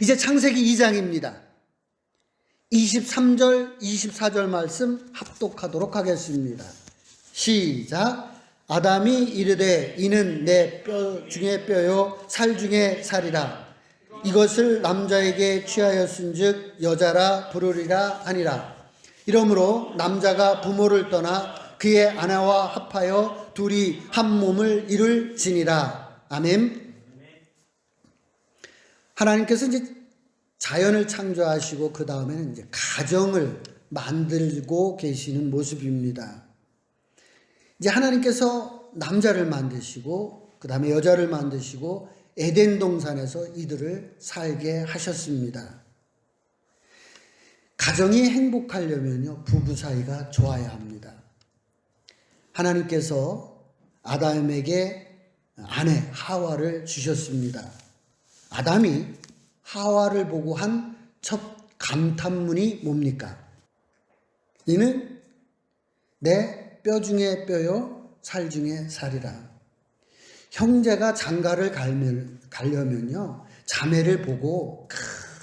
이제 창세기 2장입니다. 23절, 24절 말씀 합독하도록 하겠습니다. 시작. 아담이 이르되 이는 내 뼈 중에 뼈요 살 중에 살이라. 이것을 남자에게 취하였은즉 여자라 부르리라 하니라. 이러므로 남자가 부모를 떠나 그의 아내와 합하여 둘이 한 몸을 이룰지니라. 아멘. 하나님께서 이제 자연을 창조하시고 그 다음에는 이제 가정을 만들고 계시는 모습입니다. 이제 하나님께서 남자를 만드시고 그 다음에 여자를 만드시고 에덴 동산에서 이들을 살게 하셨습니다. 가정이 행복하려면요 부부 사이가 좋아야 합니다. 하나님께서 아담에게 아내 하와를 주셨습니다. 아담이 하와를 보고 한 첫 감탄문이 뭡니까? 이는 내 뼈 중에 뼈요, 살 중에 살이라. 형제가 장가를 갈면, 가려면요, 자매를 보고, 크,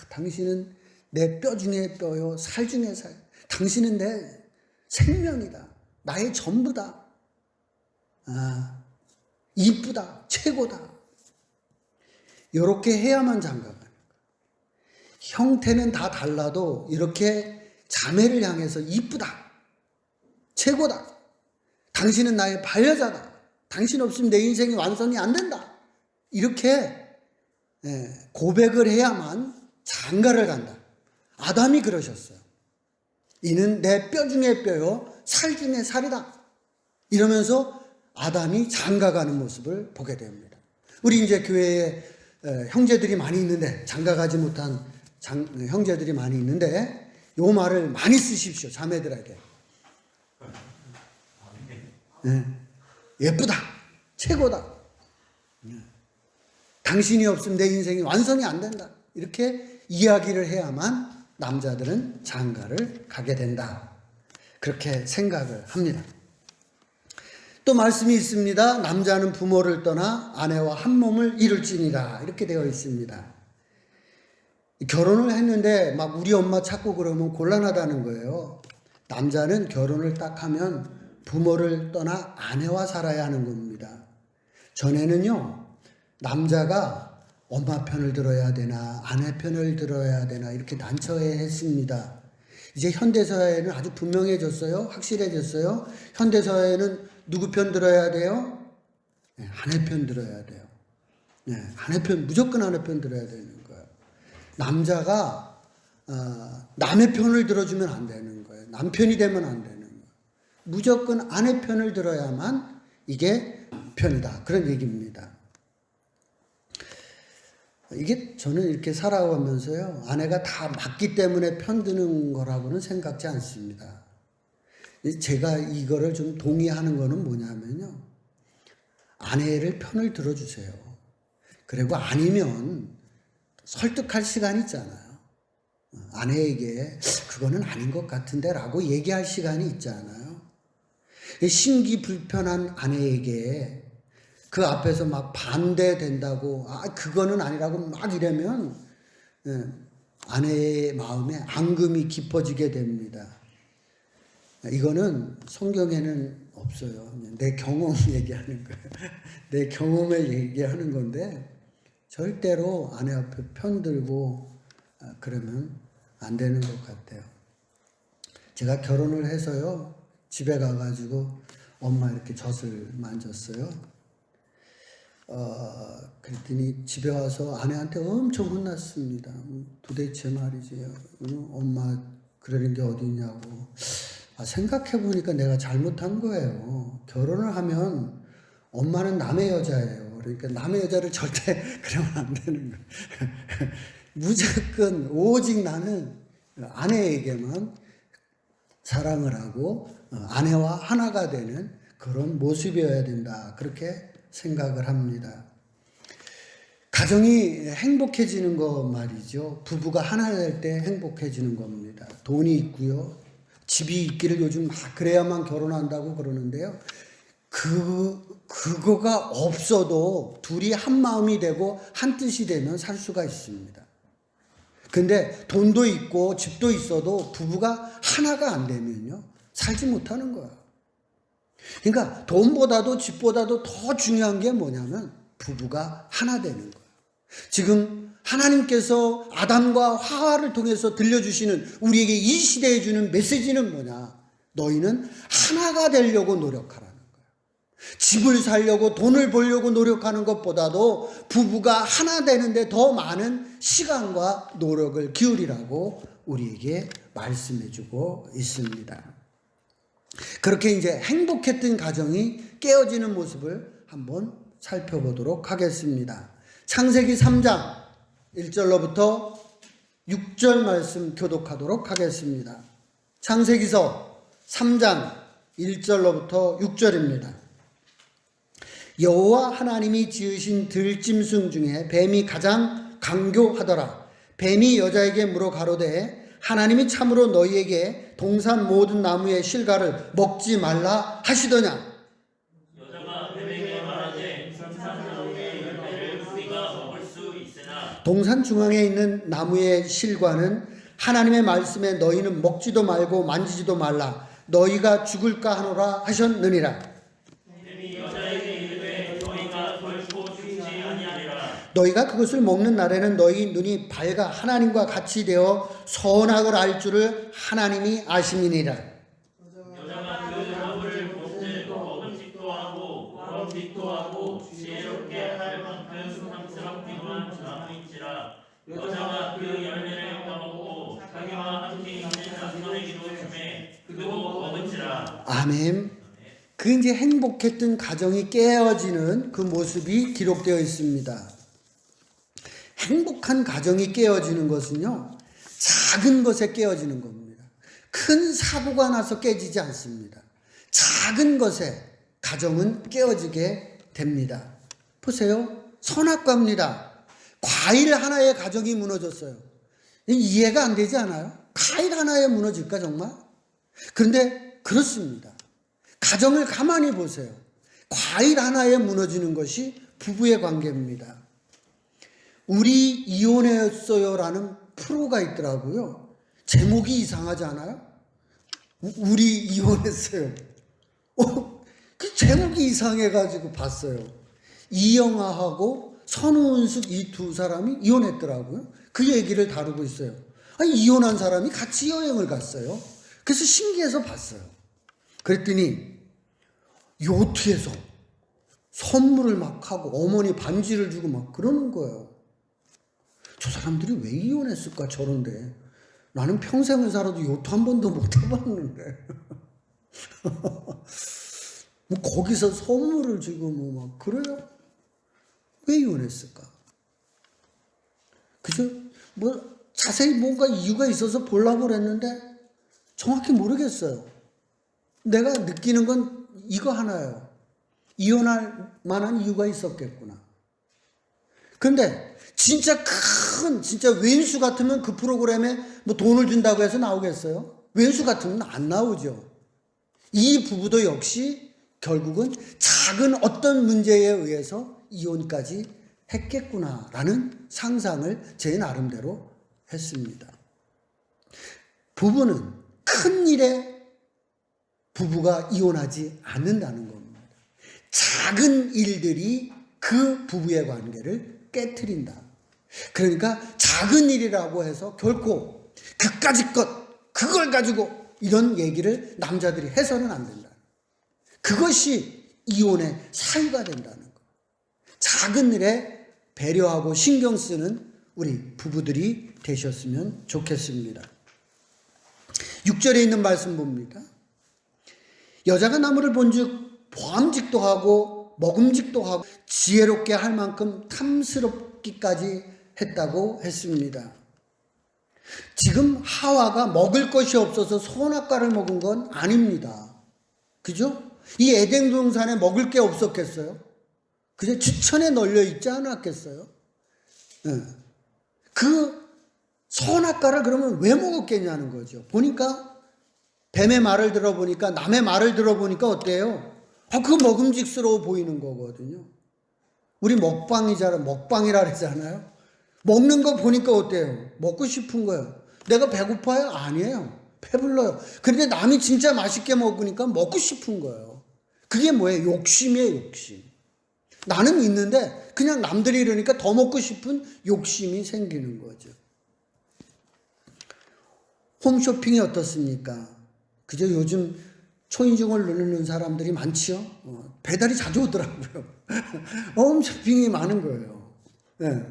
당신은 내 뼈 중에 뼈요, 살 중에 살. 당신은 내 생명이다. 나의 전부다. 아, 이쁘다. 최고다. 이렇게 해야만 장가가는 거예요. 형태는 다 달라도 이렇게 자매를 향해서 이쁘다. 최고다. 당신은 나의 반려자다. 당신 없으면 내 인생이 완성이 안 된다. 이렇게 예, 고백을 해야만 장가를 간다. 아담이 그러셨어요. 이는 내 뼈 중에 뼈요, 살 중에 살이다. 이러면서 아담이 장가 가는 모습을 보게 됩니다. 우리 이제 교회에 에, 형제들이 많이 있는데 장가 가지 못한 장, 형제들이 많이 있는데 요 말을 많이 쓰십시오 자매들에게. 예, 예쁘다. 최고다. 예. 당신이 없으면 내 인생이 완성이 안 된다. 이렇게 이야기를 해야만 남자들은 장가를 가게 된다. 그렇게 생각을 합니다. 또 말씀이 있습니다. 남자는 부모를 떠나 아내와 한 몸을 이룰지니라. 이렇게 되어 있습니다. 결혼을 했는데 막 우리 엄마 찾고 그러면 곤란하다는 거예요. 남자는 결혼을 딱 하면 부모를 떠나 아내와 살아야 하는 겁니다. 전에는요, 남자가 엄마 편을 들어야 되나, 아내 편을 들어야 되나, 이렇게 난처해 했습니다. 이제 현대사회는 아주 분명해졌어요. 확실해졌어요. 현대사회는 누구 편 들어야 돼요? 네, 아내 편 들어야 돼요. 네, 아내 편, 무조건 아내 편 들어야 되는 거예요. 남자가, 어, 남의 편을 들어주면 안 되는 거예요. 남편이 되면 안 되는 거예요. 무조건 아내 편을 들어야만 이게 편이다. 그런 얘기입니다. 이게 저는 이렇게 살아가면서요, 아내가 다 맞기 때문에 편드는 거라고는 생각지 않습니다. 제가 이거를 좀 동의하는 거는 뭐냐면요. 아내를 편을 들어주세요. 그리고 아니면 설득할 시간 있잖아요. 아내에게 그거는 아닌 것 같은데 라고 얘기할 시간이 있잖아요. 심기 불편한 아내에게 그 앞에서 막 반대된다고, 아, 그거는 아니라고 막 이러면, 예, 아내의 마음에 앙금이 깊어지게 됩니다. 이거는 성경에는 없어요. 내 경험 얘기하는 거예요. 내 경험을 얘기하는 건데, 절대로 아내 앞에 편들고, 아, 그러면 안 되는 것 같아요. 제가 결혼을 해서요, 집에 가가지고 엄마 이렇게 젖을 만졌어요. 어, 그랬더니 집에 와서 아내한테 엄청 혼났습니다. 도대체 말이지, 엄마 그러는 게 어디냐고. 아, 생각해보니까 내가 잘못한 거예요. 결혼을 하면 엄마는 남의 여자예요. 그러니까 남의 여자를 절대 그러면 안 되는 거예요. 무조건 오직 나는 아내에게만 사랑을 하고 어, 아내와 하나가 되는 그런 모습이어야 된다. 그렇게 생각을 합니다. 가정이 행복해지는 거 말이죠. 부부가 하나 될 때 행복해지는 겁니다. 돈이 있고요. 집이 있기를 요즘 그래야만 결혼한다고 그러는데요. 그, 그거가 없어도 둘이 한 마음이 되고 한 뜻이 되면 살 수가 있습니다. 근데 돈도 있고 집도 있어도 부부가 하나가 안 되면요. 살지 못하는 거야. 그러니까 돈보다도 집보다도 더 중요한 게 뭐냐면 부부가 하나 되는 거야. 지금 하나님께서 아담과 하와를 통해서 들려주시는 우리에게 이 시대에 주는 메시지는 뭐냐? 너희는 하나가 되려고 노력하라는 거야. 집을 살려고 돈을 벌려고 노력하는 것보다도 부부가 하나 되는데 더 많은 시간과 노력을 기울이라고 우리에게 말씀해 주고 있습니다. 그렇게 이제 행복했던 가정이 깨어지는 모습을 한번 살펴보도록 하겠습니다. 창세기 3장 1절로부터 6절 말씀 교독하도록 하겠습니다. 창세기서 3장 1절로부터 6절입니다. 여호와 하나님이 지으신 들짐승 중에 뱀이 가장 강교하더라. 뱀이 여자에게 물어 가로되 하나님이 참으로 너희에게 동산 모든 나무의 실과를 먹지 말라 하시더냐? 동산 중앙에 있는 나무의 실과는 하나님의 말씀에 너희는 먹지도 말고 만지지도 말라. 너희가 죽을까 하노라 하셨느니라. 너희가 그것을 먹는 날에는 너희 눈이 밝아 하나님과 같이 되어 선악을 알 줄을 하나님이 아심이니라. 여자가 그 나무를 먹되 먹음직도 하고 먹음직도 하고 지혜롭게 할 만큼 상스럽기만 나무인지라 여자가 그 열매를 따먹고 자기와 함께 있는 남편에게도 주매 그도 먹은지라 아멘. 그 이제 행복했던 가정이 깨어지는 그 모습이 기록되어 있습니다. 행복한 가정이 깨어지는 것은요, 작은 것에 깨어지는 겁니다. 큰 사고가 나서 깨지지 않습니다. 작은 것에 가정은 깨어지게 됩니다. 보세요. 선악과입니다. 과일 하나에 가정이 무너졌어요. 이해가 안 되지 않아요? 과일 하나에 무너질까, 정말? 그런데 그렇습니다. 가정을 가만히 보세요. 과일 하나에 무너지는 것이 부부의 관계입니다. 우리 이혼했어요라는 프로가 있더라고요. 제목이 이상하지 않아요? 우- 우리 이혼했어요. 어, 그 제목이 이상해가지고 봤어요. 이영아하고 선우은숙 이 두 사람이 이혼했더라고요. 그 얘기를 다루고 있어요. 아니, 이혼한 사람이 같이 여행을 갔어요. 그래서 신기해서 봤어요. 그랬더니 요트에서 선물을 막 하고 어머니 반지를 주고 막 그러는 거예요. 저 사람들이 왜 이혼했을까 저런데 나는 평생을 살아도 요트 한 번도 못 해봤는데 뭐 거기서 선물을 주고 뭐 막 그래요? 왜 이혼했을까? 그죠? 뭐 자세히 뭔가 이유가 있어서 보려고 그랬는데 정확히 모르겠어요. 내가 느끼는 건 이거 하나예요. 이혼할 만한 이유가 있었겠구나. 근데 진짜 큰 진짜 왼수 같으면 그 프로그램에 뭐 돈을 준다고 해서 나오겠어요? 왼수 같으면 안 나오죠. 이 부부도 역시 결국은 작은 어떤 문제에 의해서 이혼까지 했겠구나라는 상상을 제 나름대로 했습니다. 부부는 큰 일에 부부가 이혼하지 않는다는 겁니다. 작은 일들이 그 부부의 관계를 깨뜨린다. 그러니까 작은 일이라고 해서 결코 그까짓 것, 그걸 가지고 이런 얘기를 남자들이 해서는 안 된다. 그것이 이혼의 사유가 된다는 거. 작은 일에 배려하고 신경 쓰는 우리 부부들이 되셨으면 좋겠습니다. 6절에 있는 말씀 봅니다. 여자가 나무를 본즉 보암직도 하고 먹음직도 하고 지혜롭게 할 만큼 탐스럽기까지 했다고 했습니다. 지금 하와가 먹을 것이 없어서 선악과를 먹은 건 아닙니다. 그죠? 이 에덴 동산에 먹을 게 없었겠어요? 그냥 지천에 널려 있지 않았겠어요? 예. 그 선악과를 그러면 왜 먹었겠냐는 거죠. 보니까 뱀의 말을 들어보니까 남의 말을 들어보니까 어때요? 아, 그 먹음직스러워 보이는 거거든요. 우리 먹방이잖아. 먹방이라 그러잖아요. 먹는 거 보니까 어때요? 먹고 싶은 거예요. 내가 배고파요? 아니에요. 배불러요. 그런데 남이 진짜 맛있게 먹으니까 먹고 싶은 거예요. 그게 뭐예요? 욕심이에요, 욕심. 나는 있는데 그냥 남들이 이러니까 더 먹고 싶은 욕심이 생기는 거죠. 홈쇼핑이 어떻습니까? 그저 요즘 초인종을 누르는 사람들이 많지요. 어, 배달이 자주 오더라고요. 홈쇼핑이 많은 거예요. 네.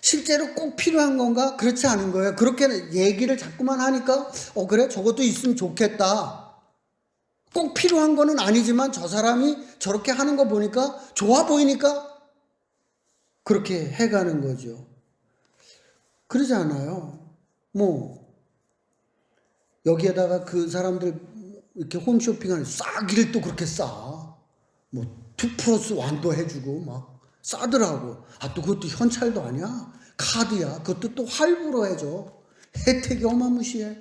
실제로 꼭 필요한 건가? 그렇지 않은 거예요. 그렇게 얘기를 자꾸만 하니까, 어, 그래? 저것도 있으면 좋겠다. 꼭 필요한 거는 아니지만 저 사람이 저렇게 하는 거 보니까 좋아 보이니까 그렇게 해가는 거죠. 그러지 않아요. 뭐, 여기에다가 그 사람들 이렇게 홈쇼핑하는 싸기를 또 그렇게 싸. 뭐, 2 플러스 1도 해주고 막 싸더라고. 아, 또 그것도 현찰도 아니야? 카드야. 그것도 또 할부로 해줘. 혜택이 어마무시해.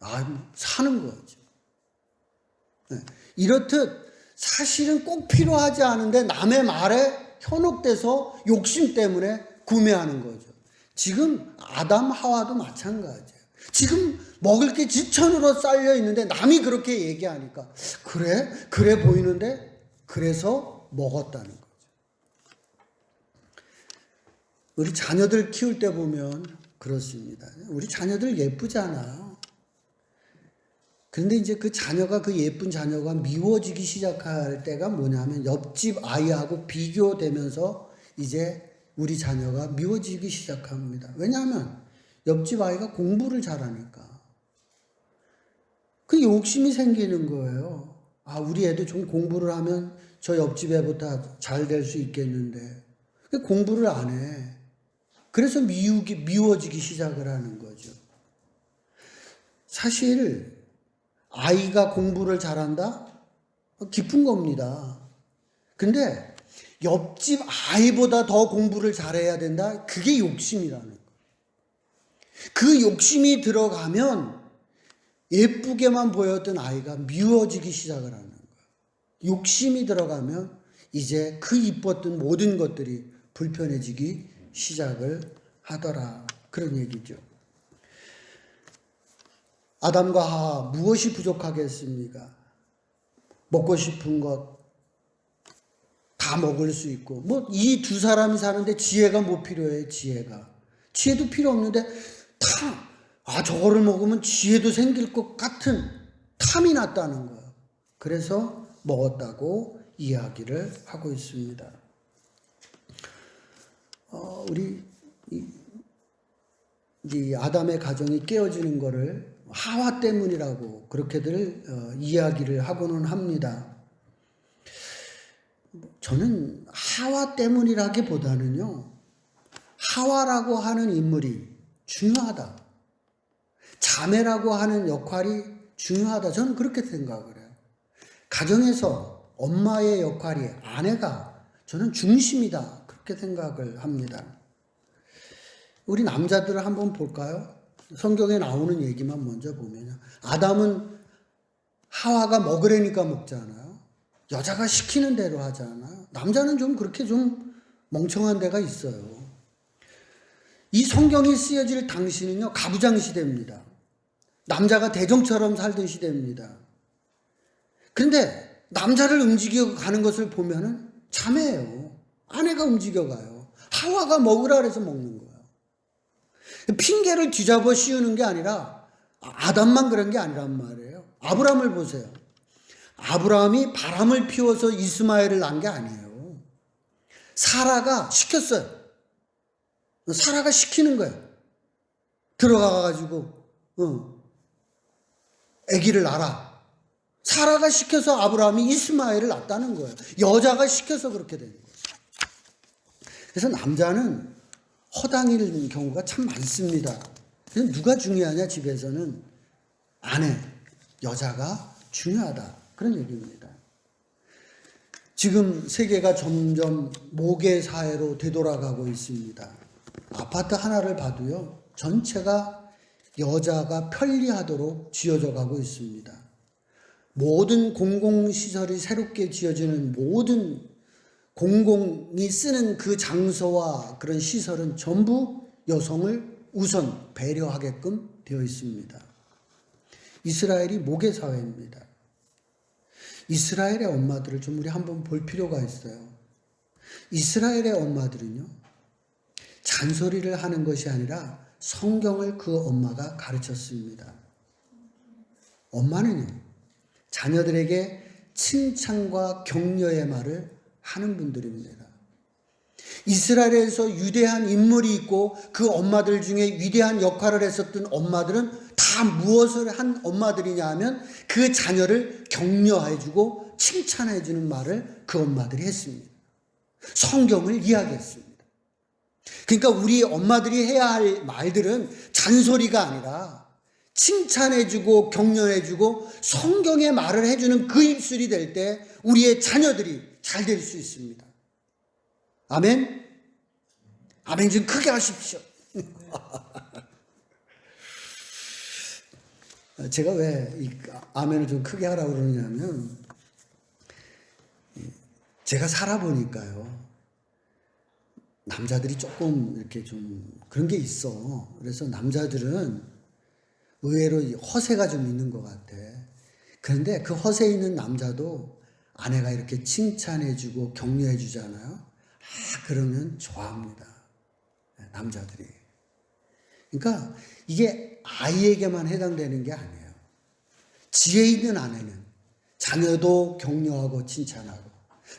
아, 뭐 사는 거죠. 네. 이렇듯 사실은 꼭 필요하지 않은데 남의 말에 현혹돼서 욕심 때문에 구매하는 거죠. 지금 아담 하와도 마찬가지예요. 지금 먹을 게 지천으로 쌓여 있는데 남이 그렇게 얘기하니까 그래 그래 보이는데 그래서 먹었다는 거죠. 우리 자녀들 키울 때 보면 그렇습니다. 우리 자녀들 예쁘잖아요. 그런데 이제 그 자녀가 그 예쁜 자녀가 미워지기 시작할 때가 뭐냐면 옆집 아이하고 비교되면서 이제 우리 자녀가 미워지기 시작합니다. 왜냐하면 옆집 아이가 공부를 잘하니까. 그 욕심이 생기는 거예요. 아, 우리 애도 좀 공부를 하면 저 옆집 애보다 잘 될 수 있겠는데. 그 공부를 안 해. 그래서 미우기, 미워지기 시작을 하는 거죠. 사실, 아이가 공부를 잘한다? 기쁜 겁니다. 근데 옆집 아이보다 더 공부를 잘해야 된다? 그게 욕심이라는. 그 욕심이 들어가면 예쁘게만 보였던 아이가 미워지기 시작을 하는 거예요. 욕심이 들어가면 이제 그 이뻤던 모든 것들이 불편해지기 시작을 하더라. 그런 얘기죠. 아담과 하와 무엇이 부족하겠습니까? 먹고 싶은 것 다 먹을 수 있고 뭐 이 두 사람이 사는데 지혜가 뭐 필요해 지혜가 지혜도 필요 없는데 탐 아 저거를 먹으면 지혜도 생길 것 같은 탐이 났다는 거예요. 그래서 먹었다고 이야기를 하고 있습니다. 어, 우리 이, 이 아담의 가정이 깨어지는 것을 하와 때문이라고 그렇게들 어, 이야기를 하고는 합니다. 저는 하와 때문이라기보다는요, 하와라고 하는 인물이 중요하다. 자매라고 하는 역할이 중요하다. 저는 그렇게 생각을 해요. 가정에서 엄마의 역할이 아내가 저는 중심이다. 그렇게 생각을 합니다. 우리 남자들을 한번 볼까요? 성경에 나오는 얘기만 먼저 보면요. 아담은 하와가 먹으려니까 먹잖아요. 여자가 시키는 대로 하잖아요. 남자는 좀 그렇게 좀 멍청한 데가 있어요. 이 성경이 쓰여질 당시는요, 가부장 시대입니다. 남자가 대종처럼 살던 시대입니다. 그런데 남자를 움직여 가는 것을 보면은 자매예요. 아내가 움직여 가요. 하와가 먹으라 그래서 먹는 거예요. 핑계를 뒤잡아 씌우는 게 아니라 아담만 그런 게 아니란 말이에요. 아브라함을 보세요. 아브라함이 바람을 피워서 이스마엘을 낳은 게 아니에요. 사라가 시켰어요. 사라가 시키는 거예요. 들어가 가지고 어, 아기를 낳아. 사라가 시켜서 아브라함이 이스마엘을 낳았다는 거예요. 여자가 시켜서 그렇게 된 거예요. 그래서 남자는 허당일 경우가 참 많습니다. 그래서 누가 중요하냐 집에서는 아내, 여자가 중요하다. 그런 얘기입니다. 지금 세계가 점점 모계 사회로 되돌아가고 있습니다. 아파트 하나를 봐도요, 전체가 여자가 편리하도록 지어져 가고 있습니다. 모든 공공시설이 새롭게 지어지는 모든 공공이 쓰는 그 장소와 그런 시설은 전부 여성을 우선 배려하게끔 되어 있습니다. 이스라엘이 모계 사회입니다. 이스라엘의 엄마들을 좀 우리 한번 볼 필요가 있어요. 이스라엘의 엄마들은요, 잔소리를 하는 것이 아니라 성경을 그 엄마가 가르쳤습니다. 엄마는요, 자녀들에게 칭찬과 격려의 말을 하는 분들입니다. 이스라엘에서 위대한 인물이 있고 그 엄마들 중에 위대한 역할을 했었던 엄마들은 다 무엇을 한 엄마들이냐 하면 그 자녀를 격려해주고 칭찬해주는 말을 그 엄마들이 했습니다. 성경을 이야기했습니다. 그러니까 우리 엄마들이 해야 할 말들은 잔소리가 아니라 칭찬해주고 격려해주고 성경의 말을 해주는 그 입술이 될 때 우리의 자녀들이 잘 될 수 있습니다. 아멘? 아멘 좀 크게 하십시오. 제가 왜이 아멘을 좀 크게 하라고 그러냐면 제가 살아보니까요. 남자들이 조금 이렇게 좀 그런 게 있어. 그래서 남자들은 의외로 이 허세가 좀 있는 것 같아. 그런데 그 허세 있는 남자도 아내가 이렇게 칭찬해주고 격려해주잖아요. 아, 그러면 좋아합니다. 네, 남자들이. 그러니까 이게 아이에게만 해당되는 게 아니에요. 지혜 있는 아내는 자녀도 격려하고 칭찬하고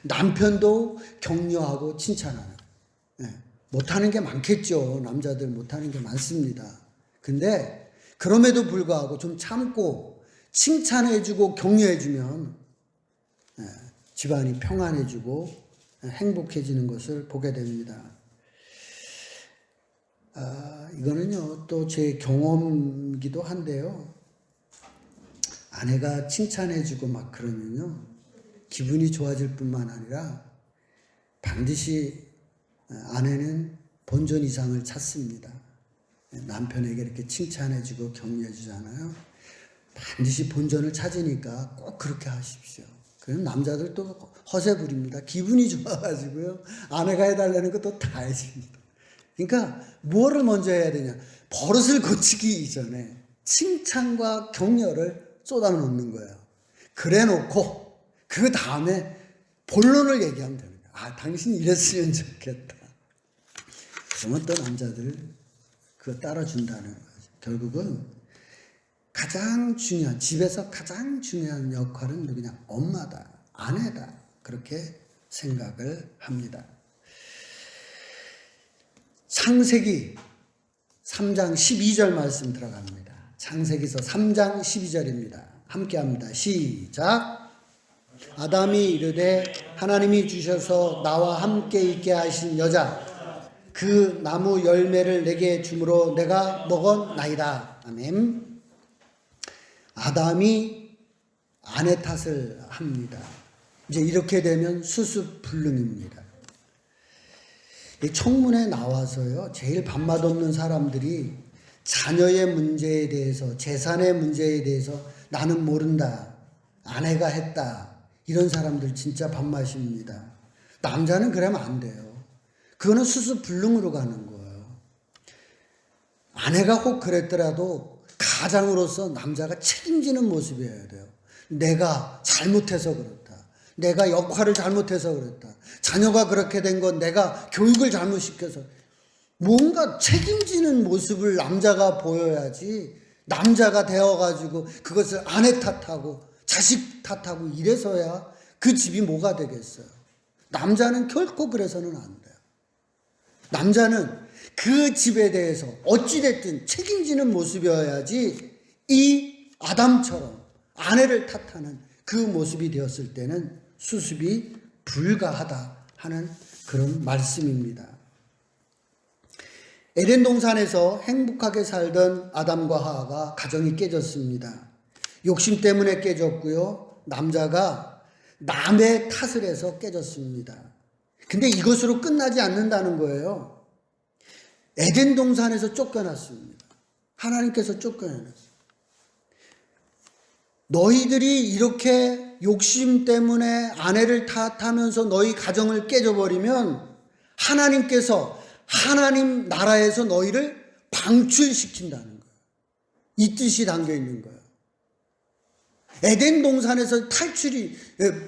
남편도 격려하고 칭찬하는 예, 못하는 게 많겠죠. 남자들 못하는 게 많습니다. 근데 그럼에도 불구하고 좀 참고 칭찬해주고 격려해주면 예, 집안이 평안해지고 예, 행복해지는 것을 보게 됩니다. 아, 이거는요, 또 제 경험이기도 한데요. 아내가 칭찬해주고 막 그러면요, 기분이 좋아질 뿐만 아니라 반드시 아내는 본전 이상을 찾습니다. 남편에게 이렇게 칭찬해주고 격려해주잖아요. 반드시 본전을 찾으니까 꼭 그렇게 하십시오. 그럼 남자들 또 허세 부립니다. 기분이 좋아가지고요. 아내가 해달라는 것도 다 해줍니다. 그러니까 뭐를 먼저 해야 되냐? 버릇을 고치기 이전에 칭찬과 격려를 쏟아놓는 거예요. 그래 놓고 그 다음에 본론을 얘기하면 됩니다. 아, 당신 이랬으면 좋겠다. 또 남자들 그거 따라준다는 거죠. 결국은 가장 중요한, 집에서 가장 중요한 역할은 누구냐? 엄마다, 아내다. 그렇게 생각을 합니다. 창세기 3장 12절 말씀 들어갑니다. 창세기서 3장 12절입니다. 함께 합니다. 시작. 아담이 이르되 하나님이 주셔서 나와 함께 있게 하신 여자 그 나무 열매를 내게 주므로 내가 먹었나이다. 아멘. 아담이 아내 탓을 합니다. 이제 이렇게 되면 수습불능입니다. 이 청문회 나와서요, 제일 밥맛 없는 사람들이 자녀의 문제에 대해서, 재산의 문제에 대해서 나는 모른다. 아내가 했다. 이런 사람들 진짜 밥맛입니다. 남자는 그러면 안 돼요. 그거는 수습불능으로 가는 거예요. 아내가 혹 그랬더라도 가장으로서 남자가 책임지는 모습이어야 돼요. 내가 잘못해서 그렇다. 내가 역할을 잘못해서 그랬다. 자녀가 그렇게 된 건 내가 교육을 잘못시켜서 뭔가 책임지는 모습을 남자가 보여야지 남자가 되어가지고 그것을 아내 탓하고 자식 탓하고 이래서야 그 집이 뭐가 되겠어요. 남자는 결코 그래서는 안 돼요. 남자는 그 집에 대해서 어찌됐든 책임지는 모습이어야지 이 아담처럼 아내를 탓하는 그 모습이 되었을 때는 수습이 불가하다 하는 그런 말씀입니다. 에덴 동산에서 행복하게 살던 아담과 하하가 가정이 깨졌습니다. 욕심 때문에 깨졌고요. 남자가 남의 탓을 해서 깨졌습니다. 근데 이것으로 끝나지 않는다는 거예요. 에덴 동산에서 쫓겨났습니다. 하나님께서 쫓겨났어요. 너희들이 이렇게 욕심 때문에 아내를 탓하면서 너희 가정을 깨져버리면 하나님께서 하나님 나라에서 너희를 방출시킨다는 거예요. 이 뜻이 담겨 있는 거예요. 에덴 동산에서 탈출이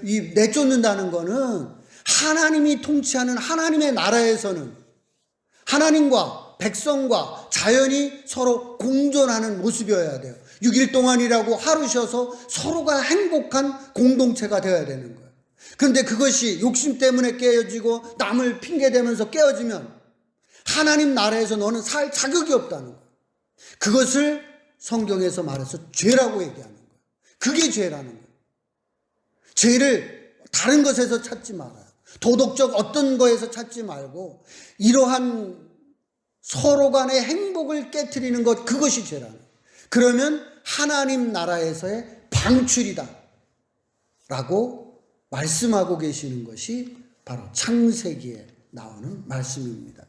이 내쫓는다는 거는 하나님이 통치하는 하나님의 나라에서는 하나님과 백성과 자연이 서로 공존하는 모습이어야 돼요. 6일 동안이라고 하루 쉬어서 서로가 행복한 공동체가 되어야 되는 거예요. 그런데 그것이 욕심 때문에 깨어지고 남을 핑계대면서 깨어지면 하나님 나라에서 너는 살 자격이 없다는 거예요. 그것을 성경에서 말해서 죄라고 얘기하는 거예요. 그게 죄라는 거예요. 죄를 다른 것에서 찾지 말아요. 도덕적 어떤 거에서 찾지 말고 이러한 서로 간의 행복을 깨뜨리는 것 그것이 죄라는. 그러면 하나님 나라에서의 방출이다. 라고 말씀하고 계시는 것이 바로 창세기에 나오는 말씀입니다.